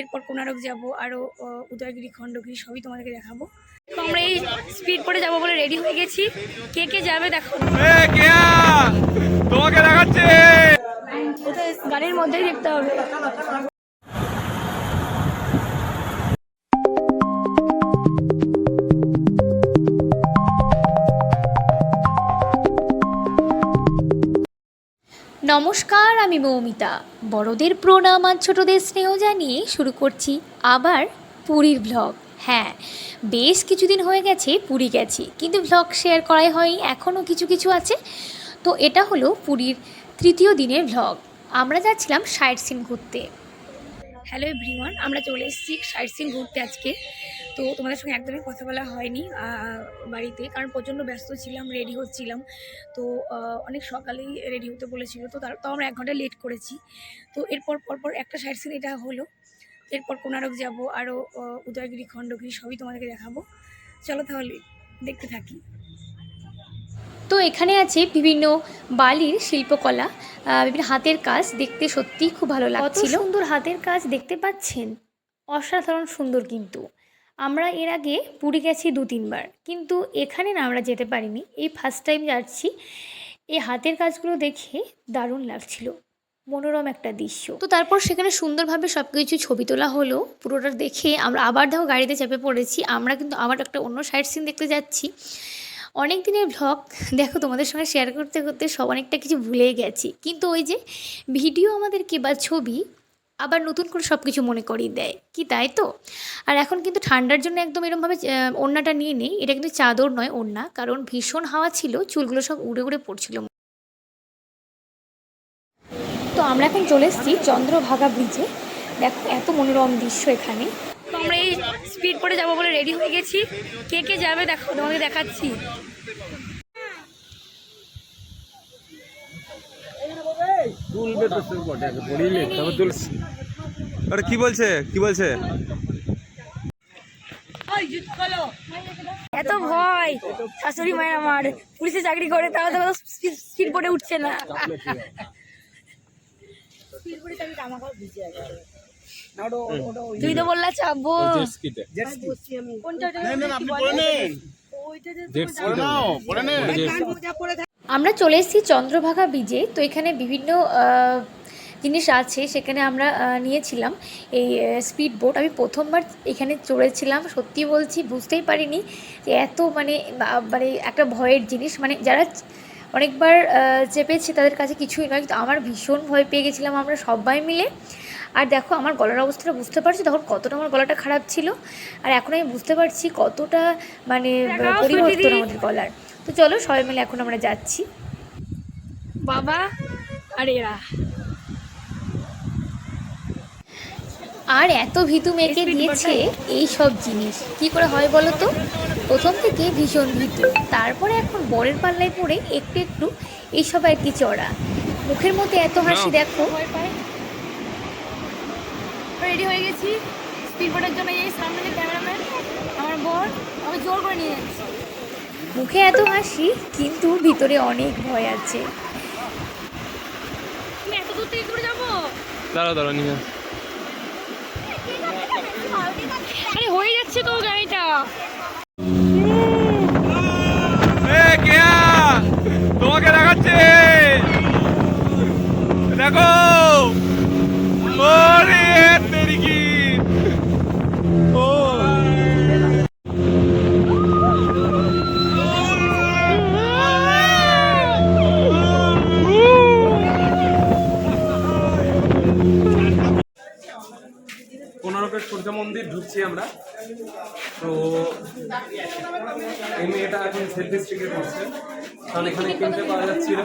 এরপর কোনারক যাব আরও উদয়গিরি খণ্ডগিরি সবই তোমাদেরকে দেখাবো। তো আমরা এই স্পিড করে যাব বলে রেডি হয়ে গেছি। কে কে যাবে দেখো। তোমাকে দেখাচ্ছে। গাড়ির মধ্যেই দেখতে হবে। নমস্কার, আমি মৌমিতা। বড়দের প্রণাম আর ছোটদের স্নেহ জানিয়ে শুরু করছি আবার পুরীর ভ্লগ হ্যাঁ বেশ কিছুদিন হয়ে গেছে পুরী গেছি, কিন্তু ভ্লগ শেয়ার করাই হয়নি এখনও কিছু কিছু আছে। তো এটা হলো পুরীর তৃতীয় দিনের ভ্লগ আমরা যাচ্ছিলাম সাইট সিন ঘুরতে হ্যালো এভরিওয়ান, আমরা চলে এসেছি সাইট সিন ঘুরতে আজকে। তো তোমাদের সঙ্গে একদমই কথা বলা হয়নি বাড়িতে, কারণ প্রচণ্ড ব্যস্ত ছিলাম রেডি হচ্ছিলাম। তো অনেক সকালেই রেডি হতে বলেছিল, তো তার তো আমরা এক ঘণ্টা লেট করেছি। তো এরপর, পরপর একটা সাইট সিন এটা হলো। এরপর কোনারক যাব, আরও উদয়গিরি, খণ্ডগিরি সবই তোমাদেরকে দেখাবো। চলো তাহলে, দেখতে থাকি। তো এখানে আছে বিভিন্ন বালির শিল্পকলা বিভিন্ন হাতের কাজ দেখতে সত্যিই খুব ভালো লাগছিল। সুন্দর হাতের কাজ দেখতে পাচ্ছেন। অসাধারণ সুন্দর কিন্তু। আমরা এর আগে পুরী গেছি দু তিনবার। কিন্তু এখানে না আমরা যেতে পারিনি। এই ফার্স্ট টাইম যাচ্ছি। এই হাতের কাজগুলো দেখে দারুণ লাগছিল। মনোরম একটা দৃশ্য। তো তারপর সেখানে সুন্দরভাবে সব কিছু ছবি তোলা হলো। পুরোটা দেখে আমরা আবার দেখো গাড়িতে চেপে পড়েছি। আমরা কিন্তু আবার একটা অন্য সাইড সিন দেখতে যাচ্ছি। অনেক দিনের ভ্লগ দেখো তোমাদের সঙ্গে শেয়ার করতে করতে সব অনেকটা কিছু ভুলে গেছি। কিন্তু ওই যে ভিডিও আমাদেরকে বা ছবি আবার নতুন করে সব কিছু মনে করিয়ে দেয়, কি তাই তো? আর এখন কিন্তু ঠান্ডার জন্য একদম এরমভাবে ওড়নাটা নিয়ে নেই, এটা কিন্তু চাদর নয়, ওড়না, কারণ ভীষণ হাওয়া ছিল, চুলগুলো সব উড়ে উড়ে পড়ছিল। তো আমরা এখন চলে এসেছি চন্দ্রভাগা ব্রিজে দেখো, এত মনোরম দৃশ্য এখানে। তো আমরা এই স্পিড করে যাব বলে রেডি হয়ে গেছি। কে কে যাবে দেখো তোমাকে দেখাচ্ছি। আরে কি বলছে? কি বলছে? এত ভয়। শাশুড়ি মায়ের আমার। পুলিশে চাকরি করে তাও তো স্পিড বোর্ডে উঠছে না। তুই তো বললা চাপবো আমরা চলে এসেছি চন্দ্রভাগা ব্রিজে তো এখানে বিভিন্ন জিনিস আছে সেখানে আমরা নিয়েছিলাম। এই স্পিড বোট আমি প্রথমবার এখানে চড়েছিলাম। সত্যি বলছি বুঝতেই পারিনি যে এত মানে মানে একটা ভয়ের জিনিস। মানে যারা অনেকবার চেপেছি তাদের কাছে কিছুই নয় কিন্তু আমার ভীষণ ভয় পেয়ে গেছিলাম আমরা সবাই মিলে। আর দেখো আমার গলার অবস্থাটা বুঝতে পারছি তখন কতটা আমার গলাটা খারাপ ছিল। আর এখন আমি বুঝতে পারছি কতটা মানে পরিবর্তন আমাদের গলার। তো চলো সবাই মিলে এখন আমরা যাচ্ছি। বাবা আর এরা। আর এত ভীতু মেয়েকে দিয়েছে এই সব জিনিস। কি করে হয় বলো তো? প্রথম থেকে ভীষণ ভীতু। তারপরে এখন বরের পাল্লায় পড়ে একটু একটু এইসব আর কি চড়া। মুখের মধ্যে এত হাসি দেখো। রেডি হয়ে গেছি। স্পিড জন্য এই সামনে যে ক্যামেরাম্যান আমার বর আমি জোর করে নিয়ে যাচ্ছি। মুখে এত হাসি কিন্তু ভিতরে অনেক ভয় আছে। তুমি এত দূর থেকে করে যাব? দাঁড়াও দাঁড়াও নিয়ে আরে হয়ে যাচ্ছে তো গাড়িটা এ কেয়া তোমাকে দেখাচ্ছে দেখো মন্দির ঢুকছি আমরা। তো এই মেয়েটা এখন সেলফি স্টিকে করছে কারণ এখানে কিনতে পাওয়া যাচ্ছিল।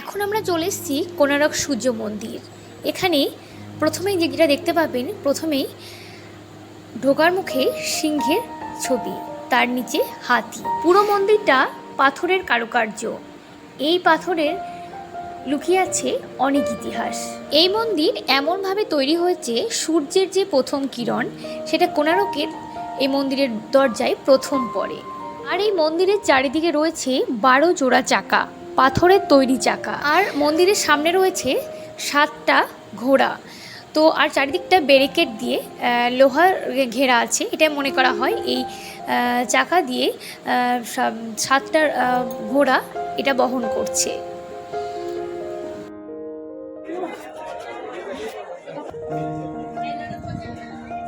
এখন আমরা চলে এসেছি কোনারক সূর্য মন্দির। এখানে প্রথমেই যেটা দেখতে পাবেন, প্রথমেই ঢোকার মুখে সিংহের ছবি, তার নিচে হাতি। পুরো মন্দিরটা পাথরের কারুকার্য। এই পাথরের লুকিয়ে আছে অনেক ইতিহাস। এই মন্দির এমনভাবে তৈরি হয়েছে, সূর্যের যে প্রথম কিরণ, সেটা কোনারকের এই মন্দিরের দরজায় প্রথম পড়ে। আর এই মন্দিরের চারিদিকে রয়েছে বারো জোড়া চাকা, পাথরের তৈরি চাকা। আর মন্দিরের সামনে রয়েছে সাতটা ঘোড়া। তো আর চারিদিকটা ব্যারিকেড দিয়ে লোহার ঘেরা আছে এটা মনে করা হয় এই চাকা দিয়ে আহ, সব- সাতটা ঘোড়া এটা বহন করছে।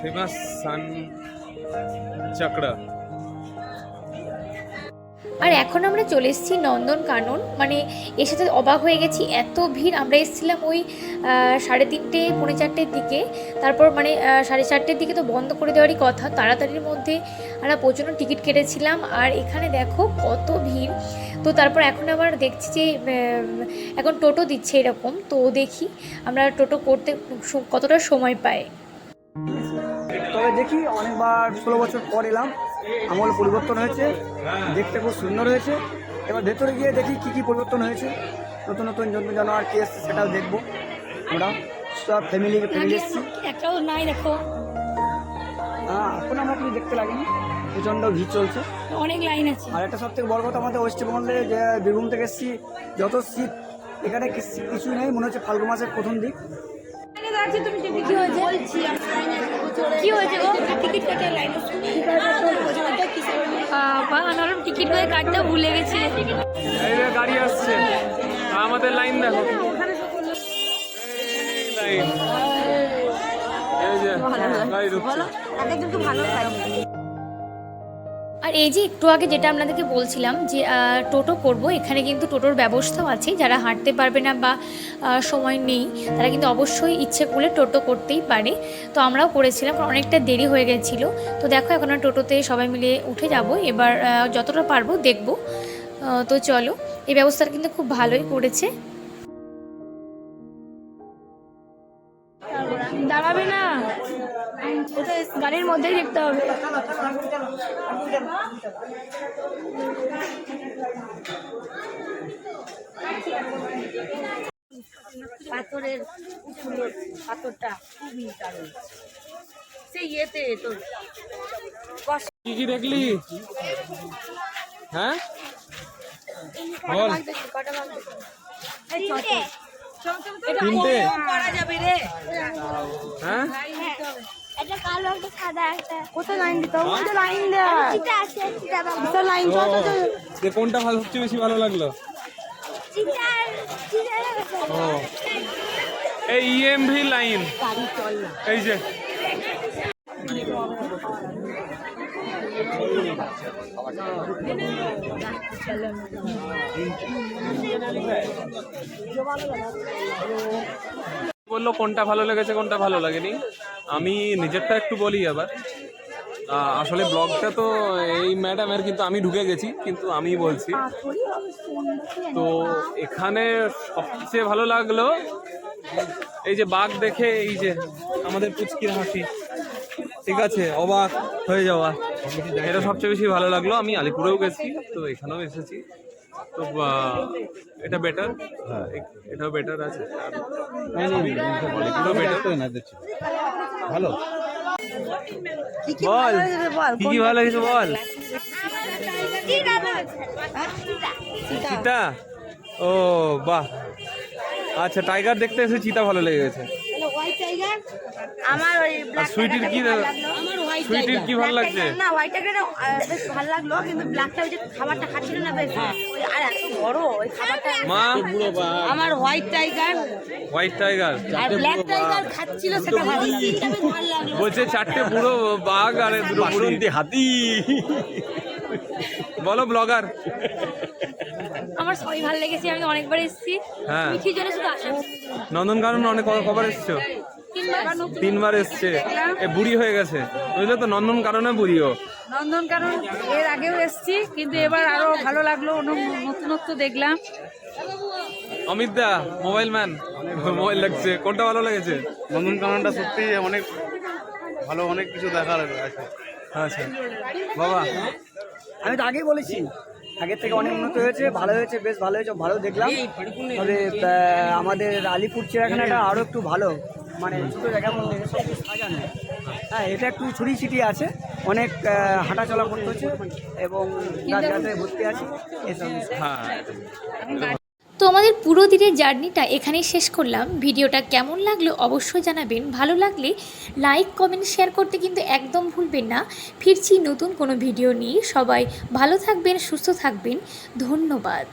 ফেমাস সান চাকড়া আর এখন আমরা চলে এসেছি নন্দন কানন। মানে এসে তো অবাক হয়ে গেছি, এত ভিড়। আমরা এসেছিলাম ওই সাড়ে তিনটে, পৌনে চারটের দিকে। তারপর মানে সাড়ে চারটের দিকে তো বন্ধ করে দেওয়ারই কথা। তাড়াতাড়ির মধ্যে আমরা প্রচণ্ড টিকিট কেটেছিলাম। আর এখানে দেখো কত ভিড়। তো তারপর এখন আবার দেখছি যে এখন টোটো দিচ্ছে এরকম। তো দেখি আমরা টোটো করতে কতটা সময় পাই তবে দেখি অনেকবার ষোলো বছর পর এলাম। আমল পরিবর্তন হয়েছে। দেখতে খুব সুন্দর হয়েছে। এবার ভেতরে গিয়ে দেখি কি কি পরিবর্তন হয়েছে। নতুন নতুন জন্তু জানোয়ার কি এসছে সেটাও দেখব। আমরা সব ফ্যামিলি ফ্যামিলি এসছি। একটাও নাই দেখো। এখন আমরা কিছু দেখতে লাগেনি। প্রচণ্ড ভিড় চলছে। অনেক লাইন আছে। আর একটা সব থেকে বড় কথা আমাদের ওয়েস্টবেঙ্গলে যে বীরভূম থেকে এসছি যত শীত এখানে কিছু- কিছুই নেই মনে হচ্ছে ফাল্গুন মাসের প্রথম দিক। কি হয়েছে? কি হয়েছে গো? টিকিট কেটে লাইন বাবা নরম টিকিট করে কাটতে ভুলে গেছি। গাড়ি আসছে। আমাদের লাইন দেখো। লাইন। ভালো ভালো গাড়ি ঢুকছে। আর এই যে একটু আগে যেটা আপনাদেরকে বলছিলাম যে টোটো করব, এখানে কিন্তু টোটোর ব্যবস্থাও আছে। যারা হাঁটতে পারবে না বা সময় নেই, তারা কিন্তু অবশ্যই ইচ্ছে করলে টোটো করতেই পারে। তো আমরাও করেছিলাম অনেকটা দেরি হয়ে গেছিল। তো দেখো, এখন টোটোতে সবাই মিলে উঠে যাব। এবার যতটা পারব দেখব। তো চলো, এই ব্যবস্থাটা কিন্তু খুব ভালোই করেছে। দাঁড়াবে না। ওটা গাড়ির মধ্যেই দেখতে হবে। পাথরের সুন্দর পাথরটা খুবই দারুণ সেই ইয়েতে তোর কি কি দেখলি? হ্যাঁ? বল। তিনটে করা যাবে রে। হ্যাঁ? কোনটা ভালো সবচেয়ে বেশি ভালো লাগল? এই ইএমভি লাইন এই যে। বলল, কোনটা ভালো লেগেছে, কোনটা ভালো লাগেনি? আমি নিজেরটা একটু বলি আবার। আসলে ব্লগটা তো এই ম্যাডামের, কিন্তু আমি ঢুকে গেছি, কিন্তু আমি বলছি। তো এখানে সবচেয়ে ভালো লাগল এই যে বাঘ দেখে, এই যে আমাদের পুচকির হাসি। ঠিক আছে, অবাক হয়ে যাওয়া। এটা সবচেয়ে বেশি ভালো লাগল। আমি আলিপুরেও গেছি তো এখানেও এসেছি। তো এটা বেটার এটাও বেটার আছে? আলিপুরও বেটার ভালো? বল। কি কি ভালো কিছু বল? চিতা ও বাহ। আচ্ছা টাইগার দেখতে এসে চিতা ভালো লেগে গেছে। আমার ওই সুইটির কি সুইটির ভালো লাগছে? না হোয়াইট টাইগারটা বেশ ভালো লাগল কিন্তু ব্ল্যাকটা ওই যে খাবারটা খাচ্ছিল না বেশ। আর এত বড় ওই খাবারটা মা? আমার হোয়াইট টাইগার হোয়াইট টাইগার আর ব্ল্যাক টাইগার খাচ্ছিল সেটা ভালো সিনটা বেশ ভালো লাগল। বলছে চারটে বুড়ো বাঘ আর দুটো হাতি। বলো ব্লগার আমার সবই ভালো লেগেছে আমি অনেকবার এসেছি। হ্যাঁ। কি জন্য শুধু আসা নন্দনকানন অনেক কবার এসছো? তিনবার এসছে। এ বুড়ি হয়ে গেছে। বুঝলে তো নন্দন কারণে বুড়িও। নন্দনকানন এর আগেও এসেছি কিন্তু এবার আরও ভালো লাগল নতুনত্ব দেখলাম। অমিত দা মোবাইল ম্যান। মোবাইল লাগছে। কোনটা ভালো লেগেছে? নন্দনকাননটা সত্যি অনেক ভালো অনেক কিছু দেখার আছে। আচ্ছা। বাবা। আমি তো আগেই বলেছি আগের থেকে অনেক উন্নত হয়েছে ভালো হয়েছে বেশ ভালো হয়েছে ভালো দেখলাম। তবে আমাদের আলিপুর চিড়িয়াখানাটা আরও একটু ভালো। মানে ছোটো জায়গার মধ্যে সব সাজানো। হ্যাঁ এটা একটু ছুরি ছিটি আছে। অনেক হাঁটাচলা করতে হচ্ছে এবং ভর্তি আছে এসব হ্যাঁ তো আমাদের পুরো দিনের জার্নিটা এখানেই শেষ করলাম। ভিডিওটা কেমন লাগল অবশ্যই জানাবেন। ভালো লাগলে লাইক, কমেন্ট, শেয়ার করতে কিন্তু একদম ভুলবেন না। ফিরছি নতুন কোনো ভিডিও নিয়ে। সবাই ভালো থাকবেন, সুস্থ থাকবেন। ধন্যবাদ।